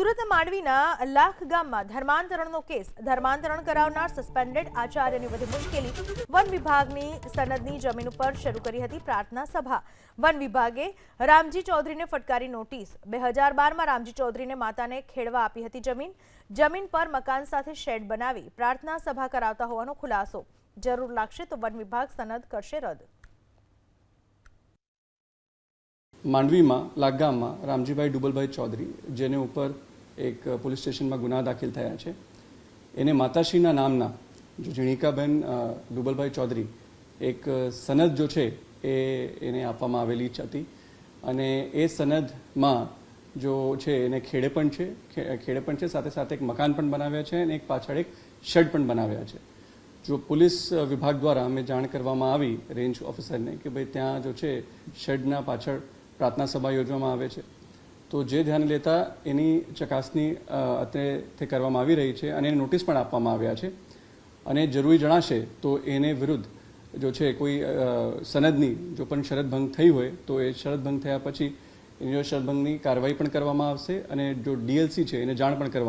સુરત માંડવીના લાખ ગામમાં ધર્માંતરણનો કેસ. ધર્માંતરણ કરાવનાર સસ્પેન્ડેડ આચાર્યની વધુ મુશ્કેલી. વન વિભાગની સનદની જમીન ઉપર શરૂ કરી હતી પ્રાર્થના સભા. વન વિભાગે રામજી ચૌધરીને ફટકારી નોટિસ. બે હજાર બારમાં રામજી ચૌધરીને માતાને ખેડવા આપી હતી જમીન. જમીન પર મકાન સાથે શેડ બનાવી પ્રાર્થના સભા કરાવતા હોવાનો ખુલાસો. જરૂર લાગશે તો વન વિભાગ સનદ કરશે રદ. માંડવીમાં લાગામમાં રામજીભાઈ ડુબલભાઈ ચૌધરી, જેને ઉપર એક પોલીસ સ્ટેશનમાં ગુના દાખલ થયા છે. એને માતાશ્રીના નામના જો ઝીણિકાબેન દુબલભાઈ ચૌધરી એક સનદ જો છે એ એને આપવામાં આવેલી હતી. અને એ સનદમાં જો છે એને ખેડે પણ છે ખેડે પણ છે, સાથે સાથે એક મકાન પણ બનાવ્યા છે અને એક પાછળ એક શેડ પણ બનાવ્યા છે. જો પોલીસ વિભાગ દ્વારા અમે જાણ કરવામાં આવી રેન્જ ઓફિસરને કે ભાઈ ત્યાં જો છે શેડના પાછળ પ્રાર્થના સભા યોજવામાં આવે છે. તો જે ધ્યાન લેતા એની ચકાસણી અત્યારે અત્યારે કરવામાં આવી રહી છે અને એને નોટિસ પણ આપવામાં આવ્યા છે. અને જરૂરી જણાશે તો એને વિરુદ્ધ જો છે કોઈ સનદની જો પણ શરત ભંગ થઈ હોય તો એ શરત ભંગ થયા પછી એની શરત ભંગની કાર્યવાહી પણ કરવામાં આવશે અને જો ડીએલસી છે એને જાણ પણ કરવામાં